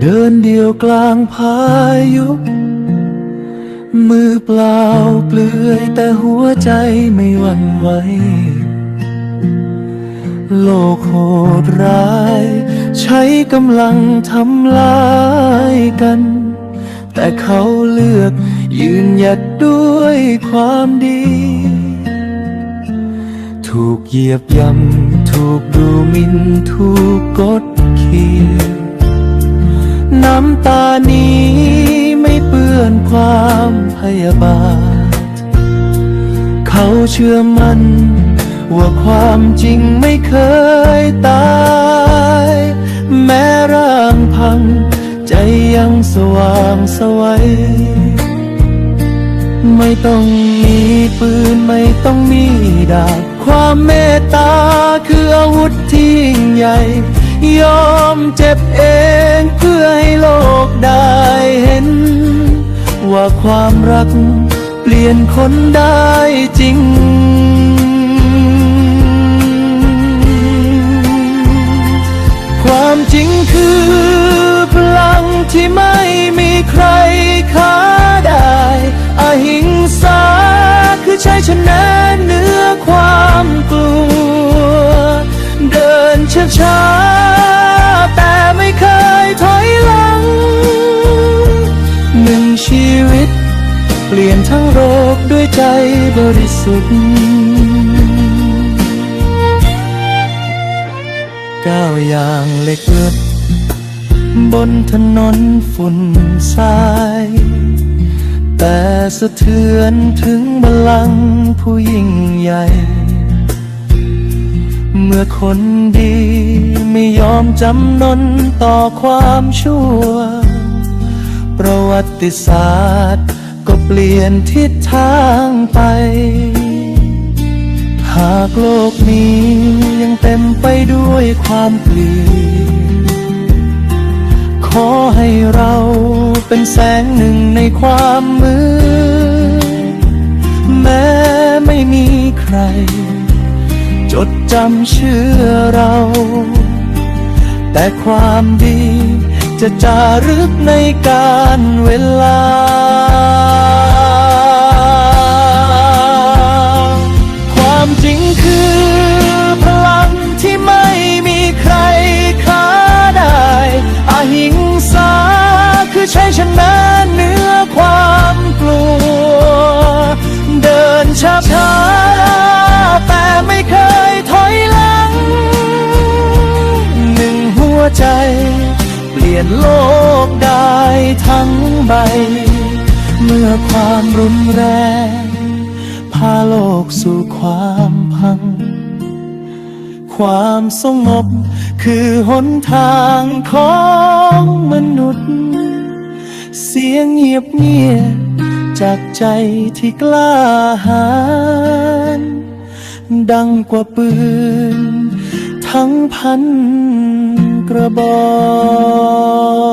เดินเดียวกลางพายุ มือเปล่าเปลือยแต่หัวใจไม่หวั่นไหวโลกโหดร้าย ใช้กำลังทำลายกัน แต่เขาเลือกยืนหยัดด้วยความดี ถูกเหยียบย่ำถูกดูหมิ่นถูกกด ยาบาท เขาเชื่อมั่น ว่าความจริงไม่เคยตาย แม้ร่างพัง ใจยังสว่างสวัยไม่ต้องมีปืนไม่ต้องมีดาบความเมตตาคืออาวุธที่ยิ่งใหญ่ ยอมเจ็บเองเพื่อให้โลกได้เห็น ว่าความรัก เปลี่ยนคนได้จริง ความจริง ใจบริสุทธิ์ก้าวอย่างเล็กเล็ดบนถนนฝุ่นทราย แต่สะเทือนถึงพลังผู้ยิ่งใหญ่ เมื่อคนดีไม่ยอมจำนนต่อความชั่ว ประวัติศาสตร์ เปลี่ยนทิศทางไป หากโลกนี้ยังเต็มไปด้วยความเกลียดขอให้เราเป็นแสงหนึ่งในความมืด แม้ไม่มีใคร จดจำชื่อเรา แต่ความดีจะจารึกในการเวลา ใจ เปลี่ยนโลกได้ทั้งใบ เมื่อความรุนแรง พาโลกสู่ความพัง ความสงบคือหนทางของมนุษย์ เสียงเงียบเงียบจากใจที่กล้าหาญดังกว่าปืน ทั้งพัน ระบอก